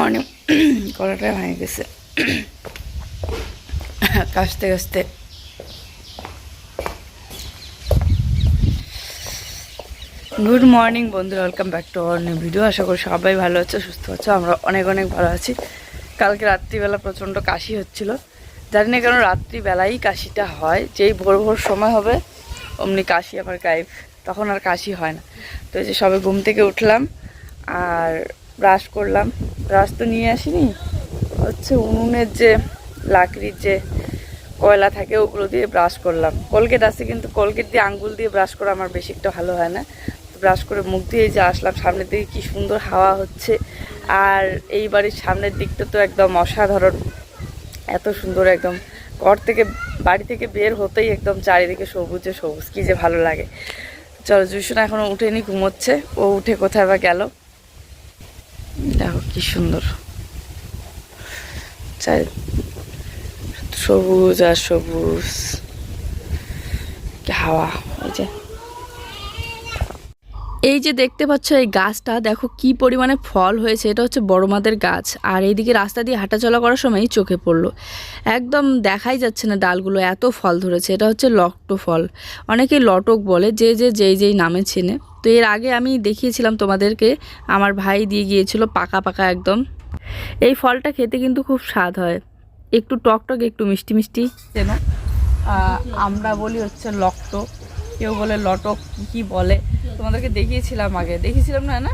Morning গলাটা ভেঙে গেছে। কাশতে কাশতে গুড মর্নিং বন্ধুরা welcome back to our new video আশা করি সবাই ভালো আছে, সুস্থ আছো, আমরা অনেক অনেক ভালো আছি। কালকে রাত্রিবেলা প্রচণ্ড কাশি হচ্ছিল। জানি না কেন রাত্রিবেলাই কাশিটা হয়। যেই ভোর ভোর সময় হবে, অমনি কাশি আমার গায়ে তখন আর কাশি হয় না। তো এই যে সবে ঘুম থেকে উঠলাম, আর ব্রাশ করলাম। ব্রাশ তো নিয়ে আসিনি। হচ্ছে উনুনের যে লাকড়ির যে কয়লা থাকে, ওগুলো দিয়ে ব্রাশ করলাম। কলগেট আছে কিন্তু কলগেট দিয়ে আঙ্গুল দিয়ে ব্রাশ করা আমার বেশি একটা ভালো হয় না। ব্রাশ করে মুখ দিয়ে যে আসলাম, সামনের দিকে কি সুন্দর হাওয়া হচ্ছে। আর এই বাড়ির সামনের দিকটা তো একদম অসাধারণ। এত সুন্দর একদম। ঘর থেকে বাড়ি থেকে বের হতেই একদম চারিদিকে সবুজে সবুজ, কি যে ভালো লাগে। চলো জুসুনা এখনও উঠেনি, ঘুমোচ্ছে। ও উঠে কোথায় বা গেল? কি সুন্দর। সবুজ আর সবুজ। হাওয়া এই যে। এই যে দেখতে পাচ্ছ এই গাছটা, দেখো কি পরিমাণে ফল হয়েছে, এটা হচ্ছে বড় মাদের গাছ। আর এইদিকে রাস্তা দিয়ে হাঁটাচলা করার সময় চোখে পড়ল। একদম দেখাই যাচ্ছে না ডালগুলো, এত ফল ধরেছে। এটা হচ্ছে লটক ফল। অনেকে লটক বলে, যে যে, যেই যেই নামে চেনে। তো এর আগে আমি দেখিয়েছিলাম তোমাদেরকে আমার ভাই দিয়ে গিয়েছিল পাকা পাকা একদম। এই ফলটা খেতে কিন্তু খুব স্বাদ হয়। একটু টক টক একটু মিষ্টি মিষ্টি। চেনো। আমরা বলি হচ্ছে লকটো। কেউ বলে লটক কি বলে? তোমাদেরকে দেখিয়েছিলাম আগে। দেখিয়েছিলাম না না?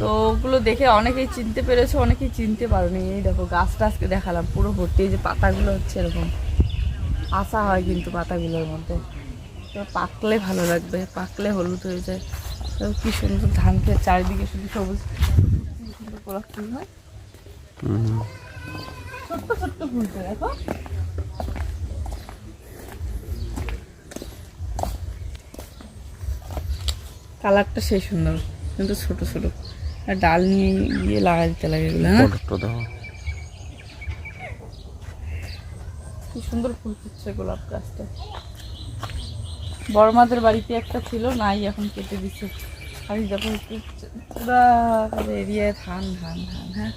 তো ওগুলো দেখে অনেকেই চিনতে পেরেছ অনেকেই চিনতে পারোনি। এই দেখো গাছটা আজকে দেখালাম। পুরো ভর্তি এই যে পাতাগুলো হচ্ছে এরকম। আশা হয় কিন্তু পাতাগুলোর মধ্যে। পাকলে ভালো লাগবে পাকলে হলুদ হয়ে যায়। কি সুন্দর ধান খেয়ে চারিদিকে শুধু সবুজ সুন্দর গোলাপ ফুল হয়? ছোট্ট ছোট্ট ফুলটা দেখো। কালারটা সেই সুন্দর কিন্তু ছোট ছোট। আর ডাল নিয়ে গিয়ে লাগা দিতে লাগে এগুলো হ্যাঁ? কি সুন্দর ফুল ফুটছে গোলাপ গাছটা। বড় মাদের বাড়িতে একটা ছিল নাই এখন কেটে দিচ্ছে আমি যখন পুরা এরিয়ায় ধান ধান ধান হ্যাঁ।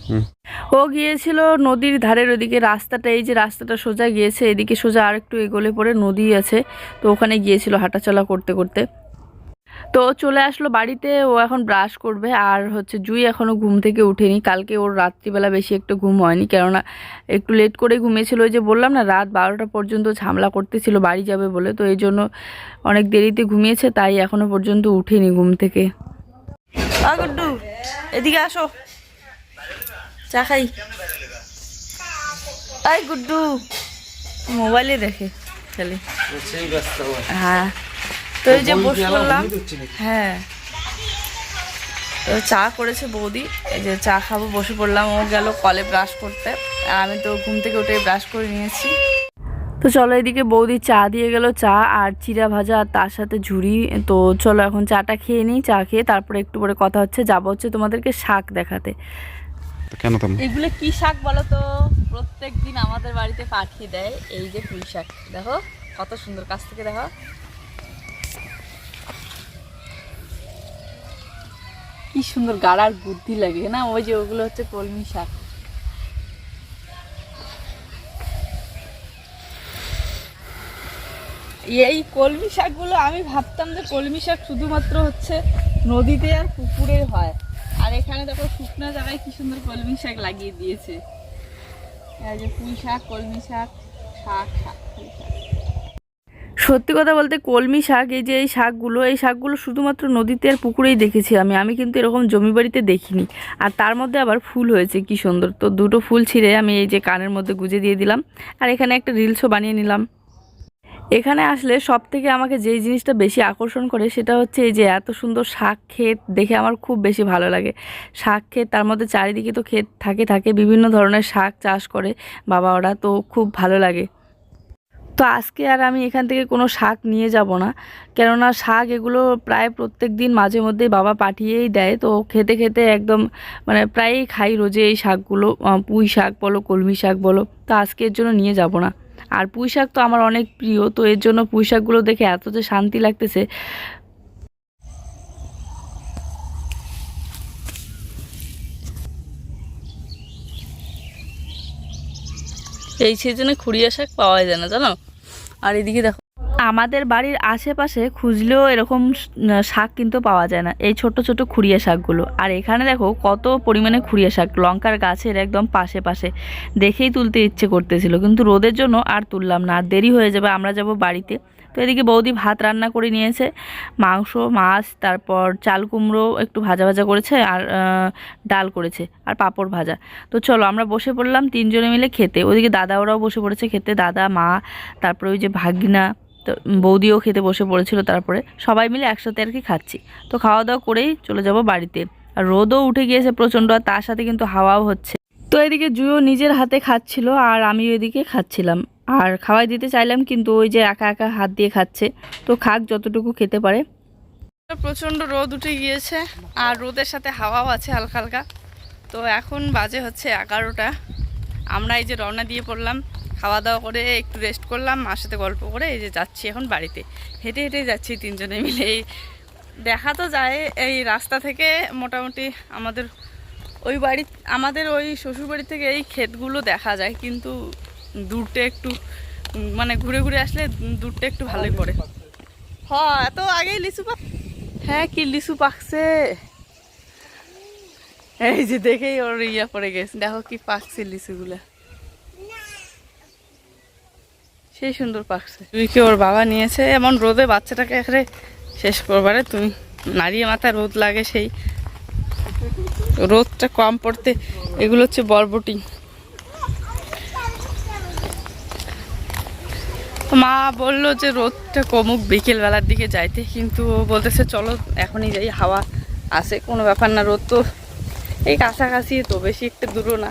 ও গিয়েছিল নদীর ধারের ওদিকে রাস্তাটা এই যে রাস্তাটা সোজা গিয়েছে এদিকে সোজা আর একটু এগোলে পরে নদী আছে। তো ওখানে গিয়েছিল হাঁটাচলা করতে করতে। তো ও চলে আসলো বাড়িতে ও এখন ব্রাশ করবে আর হচ্ছে জুই এখনও ঘুম থেকে উঠেনি কালকে ওর রাত্রিবেলা বেশি একটু ঘুম হয়নি কেননা একটু লেট করে ঘুমিয়েছিল। ওই যে বললাম না রাত বারোটা পর্যন্ত ঝামলা করতেছিল বাড়ি যাবে বলে। তো এই জন্য অনেক দেরিতে ঘুমিয়েছে তাই এখনও পর্যন্ত উঠেনি ঘুম থেকে। এদিকে আসো। চা খাই। আই গুড্ডু। মোবাইলে দেখে খালি। হ্যাঁ। তো এই যে বসে পড়লাম হ্যাঁ তো চা করেছে বৌদি। এই যে চা খাব বসে পড়লাম। ও গেল কলে ব্রাশ করতে। আর আমি তো ঘুম থেকে উঠে ব্রাশ করে নিয়েছি। তো চলো এদিকে বৌদি চা দিয়ে গেল। চা আর চিরা ভাজা আর তার সাথে ঝুড়ি। তো চলো এখন চাটা খেয়ে নিই। চা খেয়ে তারপরে একটু পরে কথা হচ্ছে। যাব হচ্ছে তোমাদেরকে শাক দেখাতে। কেন তুমি এগুলো কি শাক বলো তো? প্রত্যেক দিন আমাদের বাড়িতে পাঠিয়ে দেয়। এই যে পুঁই শাক। দেখো কত সুন্দর। কাছ থেকে দেখো। কি সুন্দর গাড়ার বুদ্ধি লাগে, না? ওই যে ওগুলো হচ্ছে কলমি শাক। এই কলমি শাকগুলো আমি ভাবতাম যে কলমি শাক শুধুমাত্র হচ্ছে নদীতে আর পুকুরে হয়। আর এখানে দেখো শুকনো জায়গায় কি সুন্দর কলমি শাক লাগিয়ে দিয়েছে। যে পুঁই শাক, কলমি শাক শাক শাক শাক। সত্যি কথা বলতে কলমি শাক, এই যে এই শাকগুলো এই শাকগুলো শুধুমাত্র নদীতে আর পুকুরেই দেখেছি আমি। আমি কিন্তু এরকম জমি বাড়িতে দেখিনি। আর তার মধ্যে আবার ফুল হয়েছে, কি সুন্দর। তো দুটো ফুল ছিঁড়ে আমি এই যে কানের মধ্যে গুজে দিয়ে দিলাম। আর এখানে একটা রিলসও বানিয়ে নিলাম। এখানে আসলে সব থেকে আমাকে যেই জিনিসটা বেশি আকর্ষণ করে সেটা হচ্ছে এই যে এত সুন্দর শাক ক্ষেত দেখে আমার খুব বেশি ভালো লাগে। শাক ক্ষেত, তার মধ্যে চারিদিকে তো ক্ষেত থাকে থাকে, বিভিন্ন ধরনের শাক চাষ করে বাবা ওরা তো খুব ভালো লাগে। তো আজকে আর আমি এখান থেকে কোনো শাক নিয়ে যাব না। কেননা শাক এগুলো প্রায় প্রত্যেক দিন মাঝে মধ্যেই বাবা পাঠিয়েই দেয়। তো খেতে খেতে একদম মানে প্রায়ই খাই রোজে এই শাকগুলো পুঁই শাক বলো, কলমি শাক বলো। তো আজকে এর জন্য নিয়ে যাব না। আর পুঁই শাক তো আমার অনেক প্রিয়। তো এর জন্য পুঁই শাকগুলো দেখে এত যে শান্তি লাগতেছে। এই সিজনে খুঁড়িয়া শাক পাওয়া যায় না, জানো? আর এদিকে দেখো, আমাদের বাড়ির আশেপাশে খুঁজলেও এরকম শাক কিন্তু পাওয়া যায় না। এই ছোট ছোট খুঁড়িয়া শাকগুলো। আর এখানে দেখো, কত পরিমাণে খুঁড়িয়া শাক। লঙ্কার গাছের একদম পাশে পাশে। দেখেই তুলতে ইচ্ছে করতেছিল। কিন্তু রোদের জন্য আর তুললাম না। আর দেরি হয়ে যাবে, আমরা যাব বাড়িতে। তো এদিকে বৌদি ভাত রান্না করে নিয়েছে, মাংস, মাছ, তারপর চাল কুমড়ো একটু ভাজা ভাজা করেছে আর ডাল করেছে আর পাঁপড় ভাজা। তো চলো আমরা বসে পড়লাম তিনজনে মিলে খেতে। ওদিকে দাদা ওরাও বসে পড়েছে খেতে, দাদা, মা, তারপরে ওই যে ভাগিনা, তো বৌদিও খেতে বসে পড়েছিল তারপরে। সবাই মিলে একসাথে আর কি খাচ্ছি। তো খাওয়া দাওয়া করেই চলে যাব বাড়িতে। আর রোদও উঠে গিয়েছে প্রচণ্ড, আর তার সাথে কিন্তু হাওয়াও হচ্ছে। তো এদিকে জুয়ো নিজের হাতে খাচ্ছিল আর আমি ওইদিকে খাচ্ছিলাম। আর খাওয়াই দিতে চাইলাম, কিন্তু ওই যে একা একা হাত দিয়ে খাচ্ছে। তো খাক, যতটুকু খেতে পারে। প্রচণ্ড রোদ উঠে গিয়েছে, আর রোদের সাথে হাওয়াও আছে হালকা হালকা। তো এখন বাজে হচ্ছে এগারোটা। আমরা এই যে রওনা দিয়ে পড়লাম, খাওয়া দাওয়া করে একটু রেস্ট করলাম, মার সাথে গল্প করে এই যে যাচ্ছি এখন বাড়িতে। হেঁটে হেঁটে যাচ্ছি তিনজনে মিলে। এই দেখা তো যায় এই রাস্তা থেকে মোটামুটি আমাদের ওই বাড়ি, আমাদের ওই শ্বশুর বাড়ি থেকে এই ক্ষেতগুলো দেখা যায়, কিন্তু দূরটা একটু মানে ঘুরে ঘুরে আসলে দূরটা একটু ভালোই পড়ে। হ্যাঁ এত আগেই লিচু পাক হ্যাঁ কি লিচু পাকছে? এই যে দেখেই ওর ইয়া পড়ে গেছে। দেখো কি পাকছে লিচুগুলা। সেই সুন্দর পাকছে। তুই কি ওর বাবা নিয়েছে? এমন রোদে বাচ্চাটাকে এখানে শেষ করবারে। তুমি নাড়িয়ে মাথায় রোদ লাগে সেই। রোদটা কম পড়তে এগুলো হচ্ছে বরবটি। মা বলল যে রোদটা কমুক বিকেল বেলার দিকে যাইতে। কিন্তু বলতেছে, চলো, এখনই যাই, হাওয়া আছে, কোনো ব্যাপার না, রোদ তো এই কাছাকাছি, তো বেশি একটু দূরও না।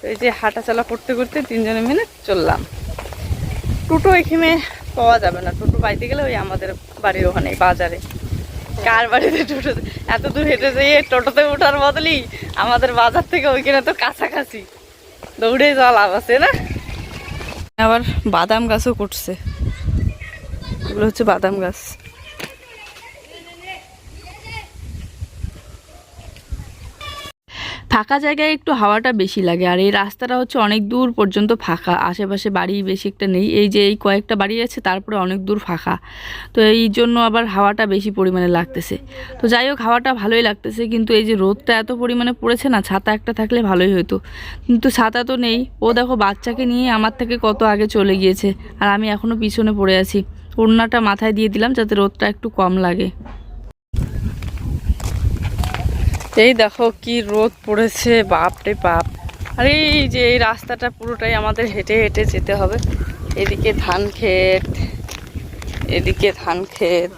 তো এই যে হাঁটা চলা করতে করতে তিনজনে মিলে চললাম। টোটো এখানে পাওয়া যাবে না। টোটো পাইতে গেলে ওই আমাদের বাড়ির ওখানে বাজারে। কার বাড়িতে টোটো? এত দূর হেঁটে যেয়ে টোটোতে ওঠার বদলি আমাদের বাজার থেকে ওইখানে তো কাছাকাছি। দৌড়ে যাওয়া লাভ আছে না? আবার বাদাম গাছও করছে এগুলো হচ্ছে বাদাম গাছ। ফাঁকা জায়গায় একটু হাওয়াটা বেশি লাগে, আর এই রাস্তাটা হচ্ছে অনেক দূর পর্যন্ত ফাঁকা। আশেপাশে বাড়ি বেশি একটা নেই। এই যে এই কয়েকটা বাড়ি আছে, তারপরে অনেক দূর ফাঁকা। তো এই জন্য আবার হাওয়াটা বেশি পরিমাণে লাগতেছে। তো যাই হোক, হাওয়াটা ভালোই লাগতেছে, কিন্তু এই যে রোদটা এত পরিমাণে পড়েছে না, ছাতা একটা থাকলে ভালোই হতো কিন্তু ছাতা তো নেই। ও দেখো বাচ্চাকে নিয়ে আমার থেকে কত আগে চলে গিয়েছে, আর আমি এখনও পিছনে পড়ে আছি। ওড়নাটা মাথায় দিয়ে দিলাম যাতে রোদটা একটু কম লাগে। এই দেখো কি রোদ পড়েছে, বাপ রে বাপ। আর এই যে এই রাস্তাটা পুরোটাই আমাদের হেঁটে হেঁটে যেতে হবে। এদিকে ধান ক্ষেত, এদিকে ধান ক্ষেত।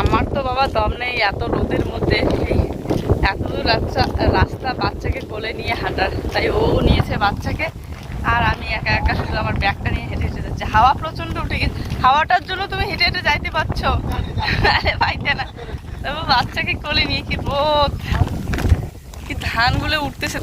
আমার তো বাবা দম নেই এত রোদের মধ্যে। এত রাস্তা রাস্তা বাচ্চাকে কোলে নিয়ে হাঁটার, তাই ও নিয়েছে বাচ্চাকে। আর আমি একা একা শুধু আমার ব্যাগটা নিয়ে হেঁটে হেঁটে যাচ্ছি। হাওয়া প্রচণ্ড উঠে গেছে। হাওয়াটার জন্য তুমি হেঁটে হেঁটে যাইতে পারছ। আরে পাইতে না বাচ্চাকে কোলে নিয়ে কি রোদ কি ধানগুলো উঠতেছে।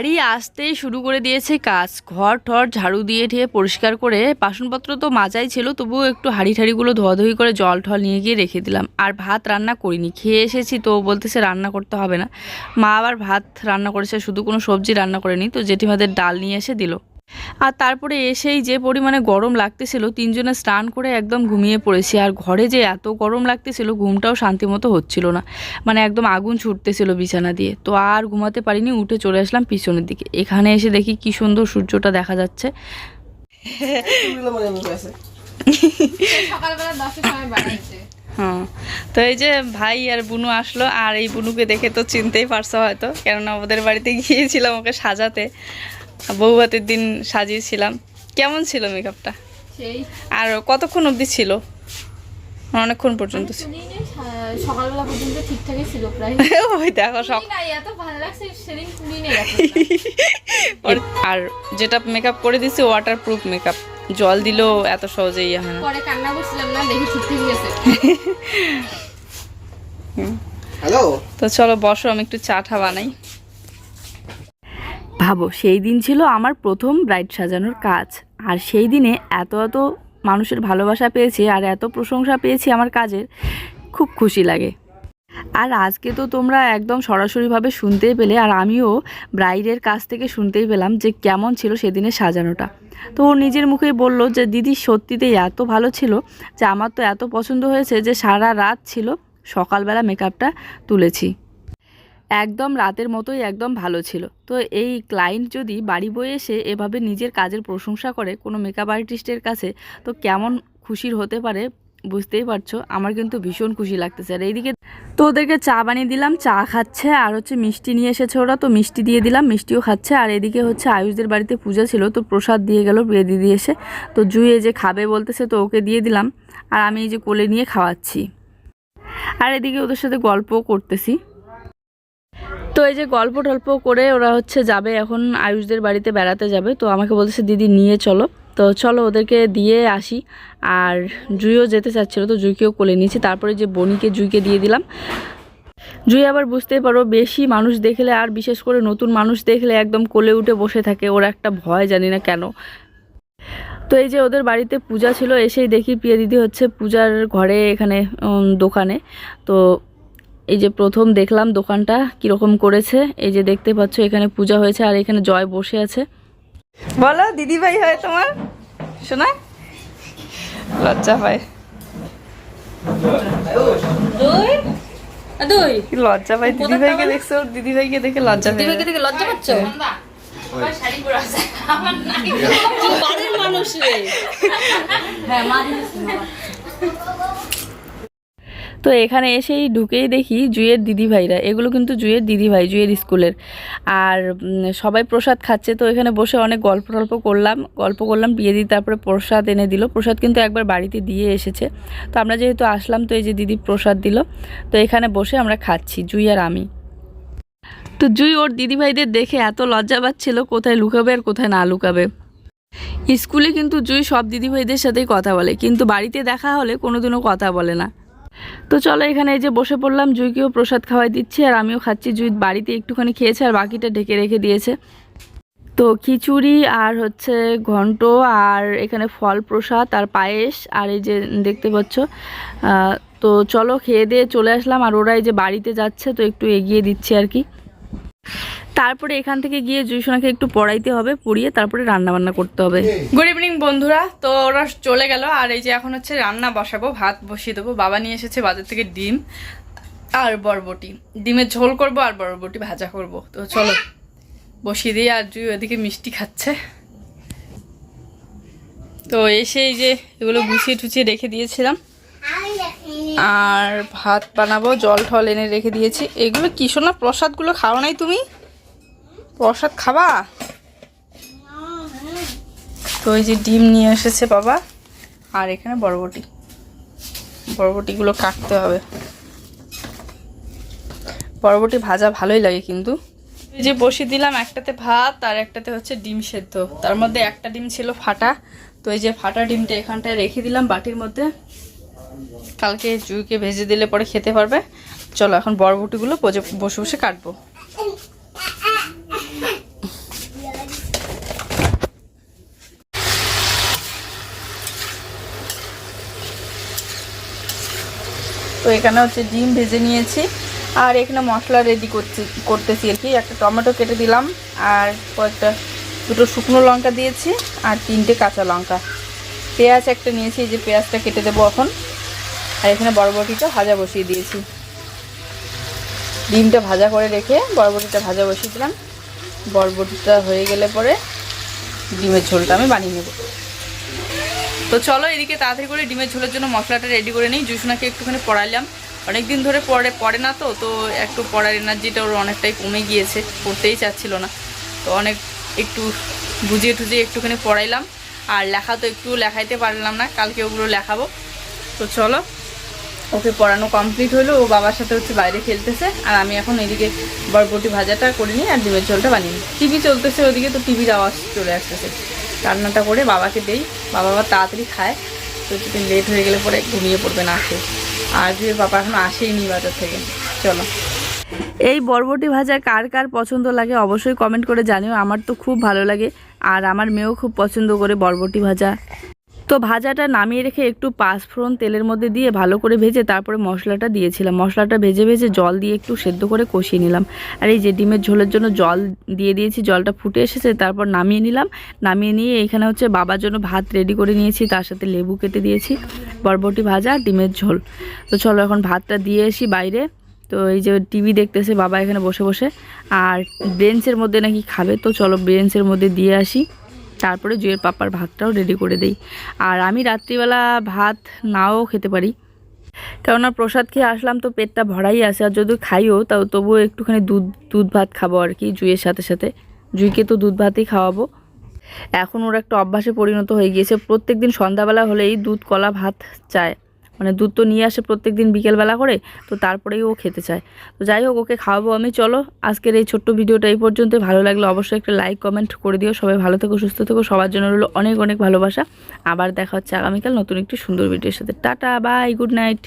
বাড়ি আসতেই শুরু করে দিয়েছে কাজ। ঘর ঠর ঝাড়ু দিয়ে ঠিয়ে পরিষ্কার করে বাসনপত্র তো মাজাই ছিল, তবুও একটু হাঁড়ি ঠাড়িগুলো ধোয়াধুয়ি করে জল ঠল নিয়ে গিয়ে রেখে দিলাম। আর ভাত রান্না করিনি, খেয়ে এসেছি তো বলতেছে রান্না করতে হবে না। মা আবার ভাত রান্না করেছে, শুধু কোনো সবজি রান্না করেনি, তো জেঠিমাদের ডাল নিয়ে এসে দিল। আর তারপরে এসেই যে পরিমাণে গরম লাগতেছিল, তিনজনে স্নান করে একদম ঘুমিয়ে পড়েছি। আর ঘরে যে এত গরম লাগতেছিল, ঘুমটাও শান্তিমতো হচ্ছিল না। মানে একদম আগুন ছুটতেছিল বিছানা দিয়ে। তো আর ঘুমাতে পারিনি, উঠে চলে আসলাম পিছনের দিকে। এখানে এসে দেখি কি সুন্দর সূর্যটা দেখা যাচ্ছে। হ্যাঁ তো এই যে ভাই আর বুনু আসলো। আর এই বুনুকে দেখে তো চিনতেই পারছ হয়তো। কেননা ওদের বাড়িতে গিয়েছিলাম ওকে সাজাতে। বৌভাতের দিন সাজিয়েছিলাম। কেমন ছিল মেকআপটা আর কতক্ষণ অবধি ছিল? অনেকক্ষণ পর্যন্ত সকালবেলা পর্যন্ত ঠিকঠাকই ছিল প্রায়। ওই দেখো সব এত ভালো লাগছে সেদিন শুনি নেই এতটা। আর যেটা মেকআপ করে দিছি ওয়াটার প্রুফ মেকআপ জল দিলেও এত সহজে ইয়ে হয় না। পরে কান্না করছিলাম না দেখি ঠিকঠাকই আছে হ্যালো। তো চলো বসো আমি একটু চা টা বানাই। ভাবো, সেই দিন ছিল আমার প্রথম ব্রাইড সাজানোর কাজ। আর সেই দিনে এত এত মানুষের ভালোবাসা পেয়েছি আর এত প্রশংসা পেয়েছি আমার কাজের, খুব খুশি লাগে। আর আজকে তো তোমরা একদম সরাসরিভাবে শুনতেই পেলে আর আমিও ব্রাইডের কাছ থেকে শুনতেই পেলাম যে কেমন ছিল সেদিনের সাজানোটা। তো ও নিজের মুখেই বলল যে, দিদি সত্যিতেই এত ভালো ছিল যে আমার তো এত পছন্দ হয়েছে যে সারা রাত ছিল সকালবেলা মেকআপটা তুলেছি। একদম রাতের মতোই একদম ভালো ছিল। তো এই ক্লায়েন্ট যদি বাড়ি বয়ে এসে এভাবে নিজের কাজের প্রশংসা করে কোনো মেকআপ আর্টিস্টের কাছে, তো কেমন খুশির হতে পারে বুঝতেই পারছ? আমার কিন্তু ভীষণ খুশি লাগতেছে। আর এইদিকে তো ওদেরকে চা বানিয়ে দিলাম, চা খাচ্ছে আর হচ্ছে মিষ্টি নিয়ে এসেছে ওরা, তো মিষ্টি দিয়ে দিলাম, মিষ্টিও খাচ্ছে। আর এদিকে হচ্ছে আয়ুষদের বাড়িতে পূজা ছিল, তো প্রসাদ দিয়ে গেল প্রিয় দিদি এসে। তো এই যে খাবে বলতেছে, তো ওকে দিয়ে দিলাম। আর আমি এই যে কোলে নিয়ে খাওয়াচ্ছি। আর এদিকে ওদের সাথে গল্পও করতেছি। তো এই যে গল্প টল্প করে ওরা হচ্ছে যাবে, এখন আয়ুষদের বাড়িতে বেড়াতে যাবে। তো আমাকে বলতেছে, দিদি, নিয়ে চলো। তো চলো ওদেরকে দিয়ে আসি। আর জুইও যেতে চাচ্ছিলো, তো জুইকেও কোলে নিয়েছি। তারপরে যে বনিকে জুইকে দিয়ে দিলাম। জুই আবার বুঝতেই পারো, বেশি মানুষ দেখলে আর বিশেষ করে নতুন মানুষ দেখলে একদম কোলে উঠে বসে থাকে। ওর একটা ভয় জানি না কেন। তো এই যে ওদের বাড়িতে পূজা ছিল, এসেই দেখি প্রিয়া দিদি হচ্ছে পূজার ঘরে এখানে দোকানে। তো এই যে প্রথম দেখলাম দোকানটা কীরকম করেছে এই যে দেখতে পাচ্ছ এখানে পূজা হয়েছে আর এখানে জয় বসে আছে। বলো দিদি ভাই হয় তোমার? শোনা? লজ্জা পায়। কি লজ্জা পায়? দিদি ভাইকে দেখছ ওর দিদি ভাইকে দেখে লজ্জা পাচ্ছ? মানুষ রে। হ্যাঁ তো এখানে এসেই ঢুকেই দেখি জুয়ের দিদি ভাইরা এগুলো কিন্তু জুয়ের দিদি ভাই জুয়ের স্কুলের। আর সবাই প্রসাদ খাচ্ছে। তো এখানে বসে অনেক গল্প টল্প করলাম। গল্প করলাম, বিয়ে দিই তারপরে প্রসাদ এনে দিল। প্রসাদ কিন্তু একবার বাড়িতে দিয়ে এসেছে। তো আমরা যেহেতু আসলাম, তো এই যে দিদি প্রসাদ দিল। তো এখানে বসে আমরা খাচ্ছি, জুই আর আমি। তো জুই ওর দিদিভাইদের দেখে এত লজ্জা পাচ্ছিল, কোথায় লুকাবে আর কোথায় না লুকাবে। স্কুলে কিন্তু জুই সব দিদিভাইদের সাথেই কথা বলে। কিন্তু বাড়িতে দেখা হলে কোনোদিনও কথা বলে না। তো চলো এখানে এই যে বসে পড়লাম, জুইকেও প্রসাদ খাওয়াই দিচ্ছি আর আমিও খাচ্ছি। জুই বাড়িতে একটুখানি খেয়েছে আর বাকিটা ঢেকে রেখে দিয়েছে। তো খিচুড়ি আর হচ্ছে ঘন্ট আর এখানে ফল প্রসাদ আর পায়েস আর এই যে দেখতে পাচ্ছ তো চলো খেয়ে দিয়ে চলে আসলাম আর ওরা এই যে বাড়িতে যাচ্ছে, তো একটু এগিয়ে দিচ্ছে আর কি। তারপরে এখান থেকে গিয়ে জুইসোনাকে একটু পড়াইতে হবে, পড়িয়ে তারপরে রান্না বান্না করতে হবে। গুড ইভিনিং বন্ধুরা। তো ওরা চলে গেল, আর এই যে এখন হচ্ছে রান্না বসাবো, ভাত বসিয়ে দেবো। বাবা নিয়ে এসেছে বাজার থেকে ডিম আর বরবটি। ডিমের ঝোল করব আর বরবটি ভাজা করব। তো চলো, বসিয়ে দিয়ে আর জুই ওদিকে মিষ্টি খাচ্ছে। তো এসে এই যে এগুলো গুছিয়ে টুছিয়ে রেখে দিয়েছিলাম। আর ভাত বানাবো, জল ঠল এনে রেখে দিয়েছি। এগুলো কি শোনা প্রসাদগুলো খাও নাই তুমি? প্রসাদ খাবা? তো এই যে ডিম নিয়ে এসেছে বাবা, আর এখানে বরবটি। বরবটিগুলো কাটতে হবে। বরবটি ভাজা ভালোই লাগে কিন্তু। এই যে বসিয়ে দিলাম একটাতে ভাত, আর একটাতে হচ্ছে ডিম সেদ্ধ। তার মধ্যে একটা ডিম ছিল ফাটা। তো এই যে ফাটা ডিমটা এখানটায় রেখে দিলাম বাটির মধ্যে। কালকে জুইকে ভেজে দিলে পরে খেতে পারবে। চলো এখন বরবটিগুলো বসে বসে বসে কাটবো। এখানে হচ্ছে ডিম ভেজে নিয়েছি। আর এখানে মশলা রেডি করছি, করতেছি আর কি। একটা টমেটো কেটে দিলাম, আর কয়েকটা দুটো শুকনো লঙ্কা দিয়েছি, আর তিনটে কাঁচা লঙ্কা। পেঁয়াজ একটা নিয়েছি যে পেঁয়াজটা কেটে দেবো এখন। আর এখানে বরবটিটা ভাজা বসিয়ে দিয়েছি। ডিমটা ভাজা করে রেখে বরবটিটা ভাজা বসিয়ে দিলাম। বরবটিটা হয়ে গেলে পরে ডিমের ঝোলটা আমি বানিয়ে নেব। তো চলো এদিকে তাড়াতাড়ি করে ডিমের ঝোলের জন্য মশলাটা রেডি করে নিই। জুসুনাকে একটুখানি পড়াইলাম। অনেক দিন ধরে পড়ে পড়ে না তো তো একটু পড়ার এনার্জিটা ওর অনেকটাই কমে গিয়েছে, পড়তেই চাচ্ছিল না। তো অনেক একটু বুঝিয়ে টুজিয়ে একটুখানি পড়াইলাম। আর লেখা তো একটু লেখাইতে পারলাম না, কালকে ওগুলো লেখাবো। তো চলো, ওকে পড়ানো কমপ্লিট হলো। ও বাবার সাথে হচ্ছে বাইরে খেলতেছে। আর আমি এখন এদিকে বরবটি ভাজাটা করে নিই আর ডিমের ঝোলটা বানিয়ে নিই। টিভি চলতেছে ওদিকে, তো টিভির আওয়াজ চলে আসতেছে। রান্নাটা করে বাবাকে দেই। বাবা আবার তাড়াতাড়ি খায়। তো কিছুদিন লেট হয়ে গেলে পরে ঘুমিয়ে পড়বে না আসে। আর যে বাবা এখন আসেইনি বাজার থেকে। চলো। এই বরবটি ভাজা কার কার পছন্দ লাগে অবশ্যই কমেন্ট করে জানিও। আমার তো খুব ভালো লাগে। আর আমার মেয়েও খুব পছন্দ করে বরবটি ভাজা। তো ভাজাটা নামিয়ে রেখে একটু পাঁচফোড়ন তেলের মধ্যে দিয়ে ভালো করে ভেজে তারপরে মশলাটা দিয়েছিলাম। মশলাটা ভেজে ভেজে জল দিয়ে একটু সেদ্ধ করে কষিয়ে নিলাম। আর এই যে ডিমের ঝোলের জন্য জল দিয়ে দিয়েছি, জলটা ফুটে এসেছে, তারপর নামিয়ে নিলাম। নামিয়ে নিয়ে এখানে হচ্ছে বাবার জন্য ভাত রেডি করে নিয়েছি, তার সাথে লেবু কেটে দিয়েছি, বরবটি ভাজা, ডিমের ঝোল। তো চলো এখন ভাতটা দিয়ে আসি বাইরে। তো এই যে টিভি দেখতেছে বাবা এখানে বসে বসে। আর বেঞ্চের মধ্যে নাকি খাবে, তো চলো বেঞ্চের মধ্যে দিয়ে আসি। তারপরে জুয়ের পাপার ভাতটাও রেডি করে দেই। আর আমি রাত্রিবেলা ভাত নাও খেতে পারি। কেননা প্রসাদ খেয়ে আসলাম তো পেটটা ভরাই আছে, আর যদি খাইও, তাও তবুও একটুখানি দুধ দুধ ভাত খাব আর কি জুয়ের সাথে সাথে। জুইকে তো দুধ ভাতই খাওয়াবো। এখন ওর একটা অভ্যাসে পরিণত হয়ে গিয়েছে। প্রত্যেক দিন সন্ধ্যাবেলা হলেই দুধ, কলা, ভাত চায়। মানে দুধ তো নিয়ে আসে প্রত্যেক দিন বিকেলবেলা করে, তো তারপরেই ও খেতে চায়। তো যাই হোক, ওকে খাওয়াবো আমি, চলো। আজকের এই ছোট্ট ভিডিওটা এই পর্যন্ত ভালো লাগলে অবশ্যই একটা লাইক, কমেন্ট করে দিও। সবাই ভালো থেকো, সুস্থ থেকো। সবার জন্য রইল অনেক অনেক ভালোবাসা। আবার দেখা হচ্ছে আগামীকাল নতুন একটি সুন্দর ভিডিওর সাথে। Tata, bye, good night.